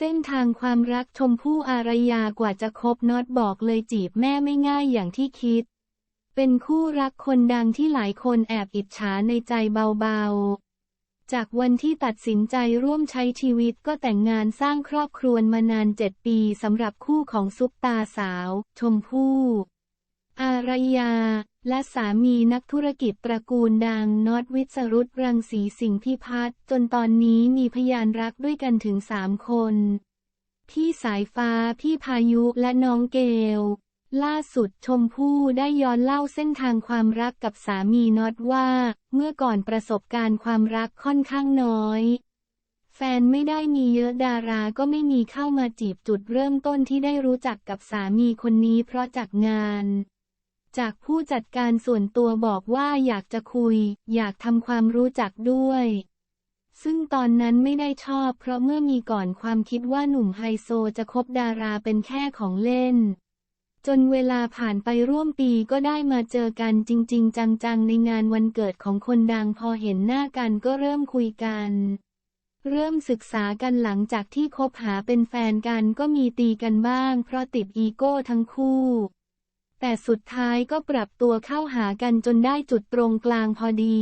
เส้นทางความรักชมพู่อารยากว่าจะคบน็อตบอกเลยจีบแม่ไม่ง่ายอย่างที่คิด เป็นคู่รักคนดังที่หลายคนแอบอิจฉาในใจเบาๆ จากวันที่ตัดสินใจร่วมใช้ชีวิตก็แต่งงานสร้างครอบครัวมานานเจ็ดปีสำหรับคู่ของซุปตาสาว ชมพู่ อารยา และสามีนักธุรกิจตระกูลดังน็อตวิศรุตรังสีสิงห์พิพัฒน์จนตอนนี้มีพยานรักด้วยกันถึงสามคน พี่สายฟ้า พี่พายุและน้องเกล ล่าสุดชมพู่ได้ย้อนเล่าเส้นทางความรักกับสามีน็อตว่า เมื่อก่อนประสบการณ์ความรักค่อนข้างน้อยแฟนไม่ได้มีเยอะดาราก็ไม่มีเข้ามาจีบจุดเริ่มต้นที่ได้รู้จักกับสามีคนนี้เพราะจากงาน จากผู้จัดการส่วนตัวบอกว่าอยากจะคุย อยากทำความรู้จักด้วย ซึ่งตอนนั้นไม่ได้ชอบเพราะเมื่อมีก่อนความคิดว่าหนุ่มไฮโซจะคบดาราเป็นแค่ของเล่น จนเวลาผ่านไปร่วมปีก็ได้มาเจอกันจริง ๆ จังๆ ในงานวันเกิดของคนดังพอเห็นหน้ากันก็เริ่มคุยกัน เริ่มศึกษากันหลังจากที่คบหาเป็นแฟนกันก็มีตีกันบ้าง เพราะติดอีโก้ทั้งคู่ แต่สุดท้ายก็ปรับตัวเข้าหากันจนได้จุดตรงกลางพอดี